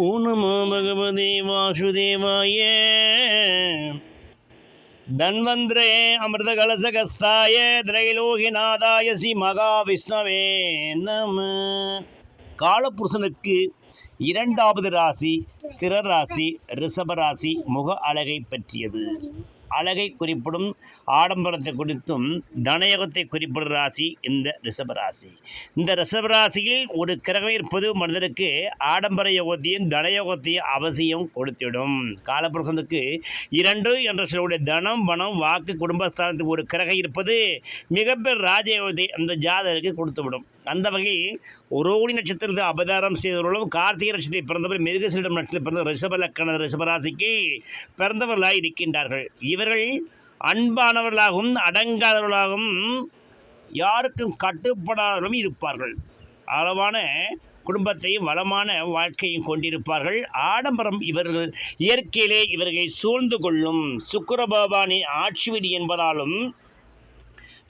ஓ நமோ பகவதே வாசுதேவாய தன்வந்திரே அமிர்த கலசகஸ்தாய திரைலோகிநாதாய ஸ்ரீ மகாவிஷ்ணவே நம காலபுருஷனுக்கு இரண்டாவது ராசி ஸ்திர ராசி ரிஷப ராசி முக அழகை பற்றியது. அழகை குறிப்பிடும் ஆடம்பரத்தை குறித்தும் தனயோகத்தை குறிப்பிடும் ராசி இந்த ரிஷபராசி இந்த ரிஷபராசியில் ஒரு கிரகம் இருப்பது மனிதனுக்கு ஆடம்பர யோகத்தையும் தனயோகத்தையும் அவசியம் கொடுத்திடும். காலப்பிரசனத்துக்கு இரண்டு என்ற சொல்லுடைய தனம் வனம் வாக்கு குடும்பஸ்தானத்துக்கு ஒரு கிரகம் இருப்பது மிகப்பெரிய ராஜயோகத்தை அந்த ஜாதகருக்கு கொடுத்துவிடும். அந்த வகையில் ரோஹிணி நட்சத்திரத்தை அபதாரம் செய்தவர்களும் கார்த்திகை நட்சத்திரத்தை பிறந்தவர் மிருகசீடம் நட்சத்திரம் பிறந்த ரிஷப லக்கண ரிஷபராசிக்கு பிறந்தவர்களாக இருக்கின்றார்கள். இவர்கள் அன்பானவர்களாகவும் அடங்காதவர்களாகவும் யாருக்கும் கட்டுப்படாதவர்களும் இருப்பார்கள். அளவான குடும்பத்தையும் வளமான வாழ்க்கையும் கொண்டிருப்பார்கள். ஆடம்பரம் இவர்கள் இயற்கையிலே இவர்களை சூழ்ந்து கொள்ளும். சுக்கரபாபானின் ஆட்சி என்பதாலும்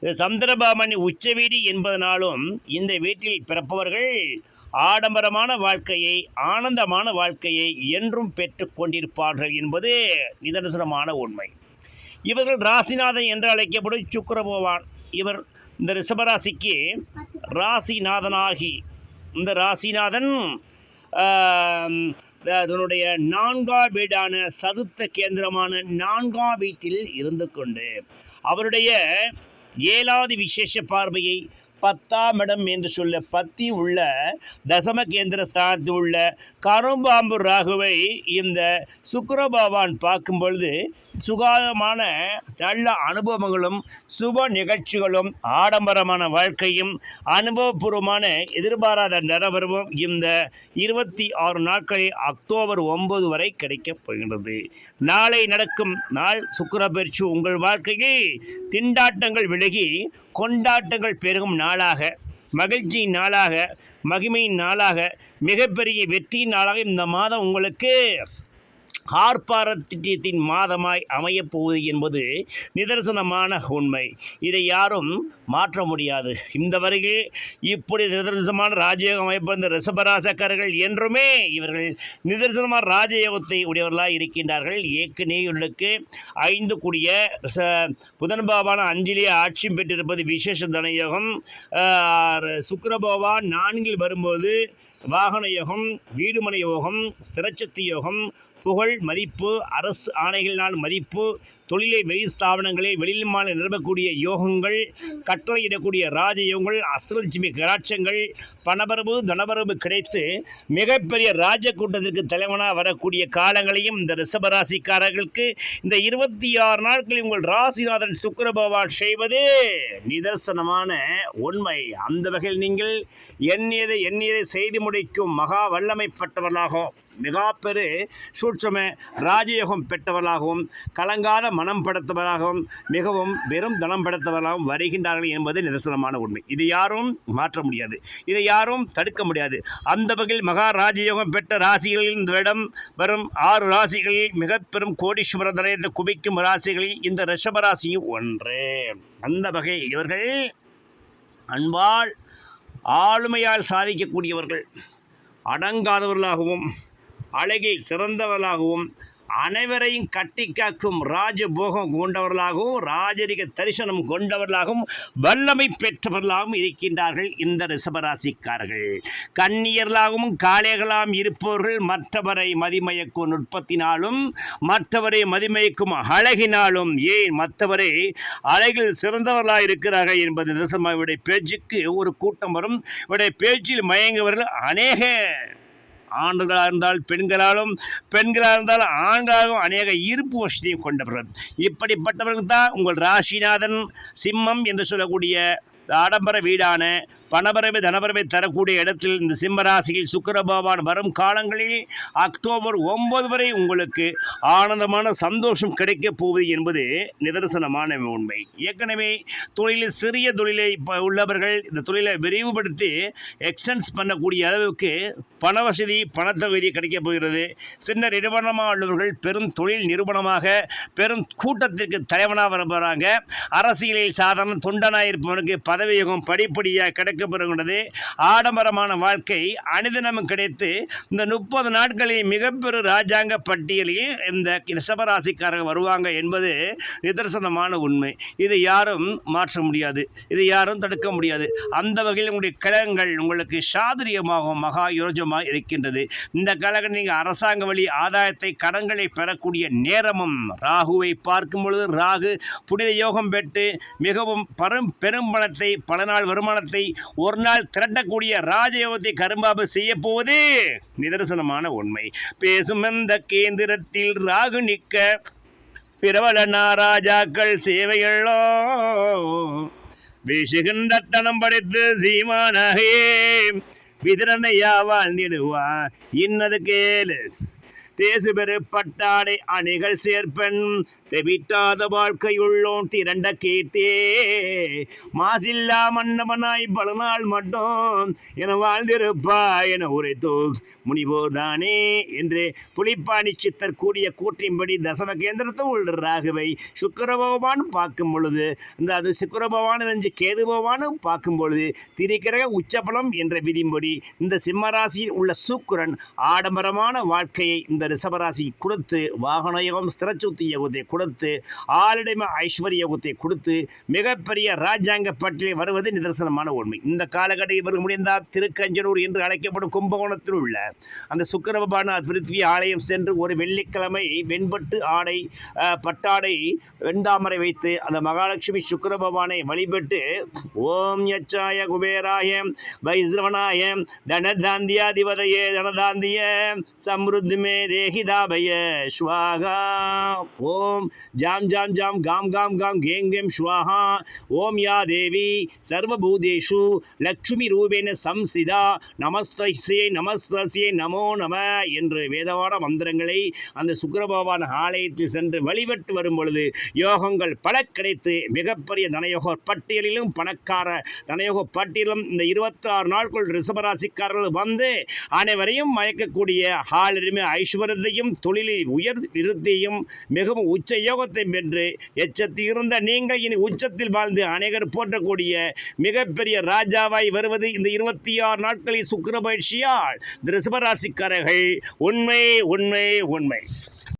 சந்திரபாமன் உச்ச வீடு என்பதனாலும் இந்த வீட்டில் பிறப்பவர்கள் ஆடம்பரமான வாழ்க்கையை ஆனந்தமான வாழ்க்கையை என்றும் பெற்று கொண்டிருப்பார்கள் என்பது நிதர்சனமான உண்மை. இவர்கள் ராசிநாதன் என்று அழைக்கப்படும் சுக்கிர பகவான் இவர் இந்த ரிஷபராசிக்கு ராசிநாதனாகி இந்த ராசிநாதன் அதனுடைய நான்காம் வீடான சதுர்த்த கேந்திரமான நான்காம் வீட்டில் இருந்து கொண்டு அவருடைய ஏழாவது விசேஷ பார்வையை பத்தாம் இடம் என்று சொல்ல பத்தி உள்ள தசம கேந்திர ஸ்தானத்தில் உள்ள கரும்பாம்பு ராகுவை இந்த சுக்கர பகவான் பார்க்கும் பொழுது சுகாதமான நல்ல அனுபவங்களும் சுப நிகழ்ச்சிகளும் ஆடம்பரமான வாழ்க்கையும் அனுபவபூர்வமான எதிர்பாராத நிலவரவும் இந்த இருபத்தி ஆறு நாட்களில் அக்டோபர் ஒன்பது வரை கிடைக்கப் போகின்றது. நாளை நடக்கும் நாள் சுக்கர பயிற்சி. உங்கள் வாழ்க்கையில் திண்டாட்டங்கள் விலகி கொண்டாட்டங்கள் பெருகும் நாளாக மகிழ்ச்சியின் நாளாக மகிமையின் நாளாக மிகப்பெரிய வெற்றியின் நாளாக இந்த மாதம் உங்களுக்கு. ஆர்ப்பாரத்தின் மாதமாய் அமையப்போகுது என்பது நிதர்சனமான உண்மை. இதை யாரும் மாற்ற முடியாது. இந்த வரையில் இப்படி நிதர்சனமான ராஜயோகம் அமைப்பிருந்த ரிஷபராசக்கர்கள் ரிஷபராசக்காரர்கள் என்றுமே இவர்கள் நிதர்சனமான ராஜயோகத்தை உடையவர்களாக இருக்கின்றார்கள். ஏற்கனவே இவர்களுக்கு ஐந்து கூடிய ச- புதன் பாபான அஞ்சிலே ஆட்சி பெற்றிருப்பது விசேஷ தனயோகம். சுக்கரபாபா நான்கில் வரும்போது வாகன யோகம் வீடுமனை யோகம் ஸ்திரச்சக்தி யோகம் புகழ் மதிப்பு அரசு ஆணைகளினால் மதிப்பு தொழிலை வெளி ஸ்தாபனங்களில் வெளியிலுமான மாநில நிரப்பக்கூடிய யோகங்கள் கட்டளையிடக்கூடிய ராஜயோகங்கள் அஸ்தலட்சுமி கராட்சங்கள் பணபரவு தனபரவு கிடைத்து மிகப்பெரிய ராஜ கூட்டத்திற்கு தலைவனாக வரக்கூடிய காலங்களையும் இந்த ரிஷபராசிக்காரர்களுக்கு இந்த இருபத்தி ஆறு நாட்களில் உங்கள் ராசிநாதன் சுக்கர பகவான் செய்வது நிதர்சனமான உண்மை. அந்த வகையில் நீங்கள் எண்ணியதை எண்ணியதை செய்து முடி முடிக்கும் மகா வல்லமை பெற்றவர்களாகவும் மிகா பெரு சூட்சம ராஜயோகம் பெற்றவர்களாகவும் கலங்காத மனம் படைத்தவராகவும் மிகவும் வெறும் தனம் படைத்தவர்களாகவும் வருகின்றார்கள் என்பது நிதர்சனமான உண்மை. இது யாரும் மாற்ற முடியாது. இதை யாரும் தடுக்க முடியாது. அந்த வகையில் மகா ராஜயோகம் பெற்ற ராசிகளில் இந்த இடம் வரும் ஆறு ராசிகளில் மிக பெரும் கோடீஸ்வர தனத்தை குவிக்கும் ராசிகளில் இந்த ரிஷபராசியும் ஒன்று. அந்த வகையில் இவர்கள் அன்பால் ஆளுமையால் சாதிக்கக்கூடியவர்கள் அடங்காதவர்களாகவும் அழகில் சிறந்தவர்களாகவும் அனைவரையும் கட்டி காக்கும் ராஜபோகம் கொண்டவர்களாகவும் ராஜரிக தரிசனம் கொண்டவர்களாகவும் வல்லமை பெற்றவர்களாகவும் இருக்கின்றார்கள் இந்த ரிஷபராசிக்காரர்கள். கன்னியர்களாகவும் காளைகளாம் இருப்பவர்கள் மற்றவரை மதிமயக்கும் நுட்பத்தினாலும் மற்றவரை மதிமயக்கும் அழகினாலும் ஏன் மற்றவரை அழகில் சிறந்தவர்களாக இருக்கிறார்கள் என்பது நிதர்சனம் பேச்சுக்கு ஒரு கூட்டம் வரும். இவருடைய பேச்சில் மயங்குவர்கள் அநேக ஆண்களாக இருந்தால் பெண்களாலும் பெண்களாக இருந்தால் ஆண்களாகவும் அநேக ஈர்ப்பு வசதியும் கொண்டவர்கள். இப்படிப்பட்டவர்கள் தான் உங்கள் ராசிநாதன் சிம்மம் என்று சொல்லக்கூடிய ஆடம்பர வீடான பணபரவை தனபரவை தரக்கூடிய இடத்தில் இந்த சிம்மராசியில் சுக்கிர பகவான் வரும் காலங்களில் அக்டோபர் ஒன்பது வரை உங்களுக்கு ஆனந்தமான சந்தோஷம் கிடைக்கப் போவது என்பது நிதர்சனமான உண்மை. ஏற்கனவே தொழிலில் சிறிய தொழிலை உள்ளவர்கள் இந்த தொழிலை விரிவுபடுத்தி எக்ஸ்டென்ஸ் பண்ணக்கூடிய அளவுக்கு பண வசதி பணத்தகுதி கிடைக்கப் போகிறது. சின்ன நிறுவனமாக உள்ளவர்கள் பெரும் தொழில் நிறுவனமாக பெரும் கூட்டத்திற்கு தலைவனாக வர போகிறாங்க அரசியலில் சாதாரண தொண்டனாக இருப்பவனுக்கு பதவியுகம் படிப்படியாக கிடைக்க கிடைக்கப்படுகின்றது ஆடம்பரமான வாழ்க்கை அனுதினமும் கிடைத்து இந்த முப்பது நாட்களில் மிகப்பெரும் ராஜாங்க பட்டியலில் இந்த ரிஷபராசிக்காரர்கள் வருவாங்க என்பது நிதர்சனமான உண்மை. இதை யாரும் மாற்ற முடியாது. இதை யாரும் தடுக்க முடியாது. அந்த வகையில் உங்களுடைய கழகங்கள் உங்களுக்கு சாதுரியமாகவும் மகா யோஜமாக இருக்கின்றது. இந்த காலகட்டம் நீங்கள் அரசாங்க வழி ஆதாயத்தை கடன்களை பெறக்கூடிய நேரமும் ராகுவை பார்க்கும் பொழுது ராகு புனித யோகம் பெற்று மிகவும் பரும் பெரும் பணத்தை பல நாள் வருமானத்தை ஒரு நாள் திரட்டக்கூடிய ராஜயோகத்தை கரும்பாபு செய்ய போவது நிதர்சனமான உண்மை. பேசும் அந்த கேந்திரத்தில் ராகு நிற்க பிரபல நாராஜாக்கள் சேவைகளோ? வீசுகின்ற தனம் படைத்து சீமானகே விதிரனையாவால் நிடுவா இன்னது கேளு. தேசு பெரு பட்டாடை அணிகள் சேர்ப்பன் தெவிட்டாத வாழ்க்கையுள்ளோன் திரண்ட கேட்டே. மாசில்லா மன்னவனாய் பல நாள் மட்டும் என வாழ்ந்திருப்பா என உரைத்தோ. முனிவோர்தானே என்று புலிப்பாணி சித்தர் கூடிய கூற்றின்படி தசம கேந்திரத்தை உள்ள ராகுவை சுக்கரபகவான் பார்க்கும் பொழுது இந்த அது சுக்கரபகவான் என்று கேது பகவானும் பார்க்கும் பொழுது திரிக்கிரக உச்சபலம் என்ற விதிம்படி இந்த சிம்மராசியில் உள்ள சூக்குரன் ஆடம்பரமான வாழ்க்கையை இந்த ரிஷபராசி கொடுத்து வாகனயோகம் ஸ்திரச்சுத்தி யோகத்தை கொடுத்து ஆளிடம ஐஸ்வர்யோகத்தை கொடுத்து மிகப்பெரிய ராஜாங்க பட்டியலில் வருவது நிதர்சனமான உண்மை. இந்த காலகட்டத்தில் இவர் முடிந்தால் திருக்கஞ்சனூர் என்று அழைக்கப்படும் கும்பகோணத்தில் உள்ள அந்த சுக்கரபபான பிருத்வி ஆலயம் சென்று ஒரு வெள்ளிக்கிழமை வெண்பட்டு ஆடை பட்டாடை வெண்தாமரை வைத்து அந்த மகாலட்சுமி சுக்கரபவானை வழிபட்டு ஓம் யச்சாய குபேராய வைஸ்ரவனாய தனதாந்தியாதிபதையே தனதாந்திய சம்ருத்மே தேகிதாபய ஸ்வாகா ஓம் ஜாம் ஜாம் ஜாம் காம் காம் காம் கேம் கேம் ஸ்வாஹா. ஓம் யா தேவி சர்வபூதேஷு லக்ஷ்மி ரூபேன சம்சிதா நமஸ்தஸ்யே நமஸ்தஸ்யே நமோ நம என்று வேதவான மந்திரங்களை அந்த சுக்கரபகவான் ஆலயத்தில் சென்று வழிபட்டு வரும் பொழுது யோகங்கள் பல கிடைத்து மிகப்பெரிய தனயோக பட்டியலிலும் பணக்கார தனயோக பட்டியலும் இந்த இருபத்தாறு நாட்கள் ரிஷபராசிக்காரர்கள் வந்து அனைவரையும் மயக்கக்கூடிய ஆளிலுமே ஐஸ்வர்யத்தையும் தொழிலில் உயர் விருத்தியும் மிகவும் உச்ச யோகத்தை பெற்று எச்சத்தில் இருந்த நீங்கள் இனி உச்சத்தில் வாழ்ந்து அநேகர் போற்றக்கூடிய மிகப்பெரிய ராஜாவாய் வருவது இந்த இருபத்தி ஆறு நாட்களில் சுக்கிர பயிற்சியால் இந்த உண்மை உண்மை உண்மை.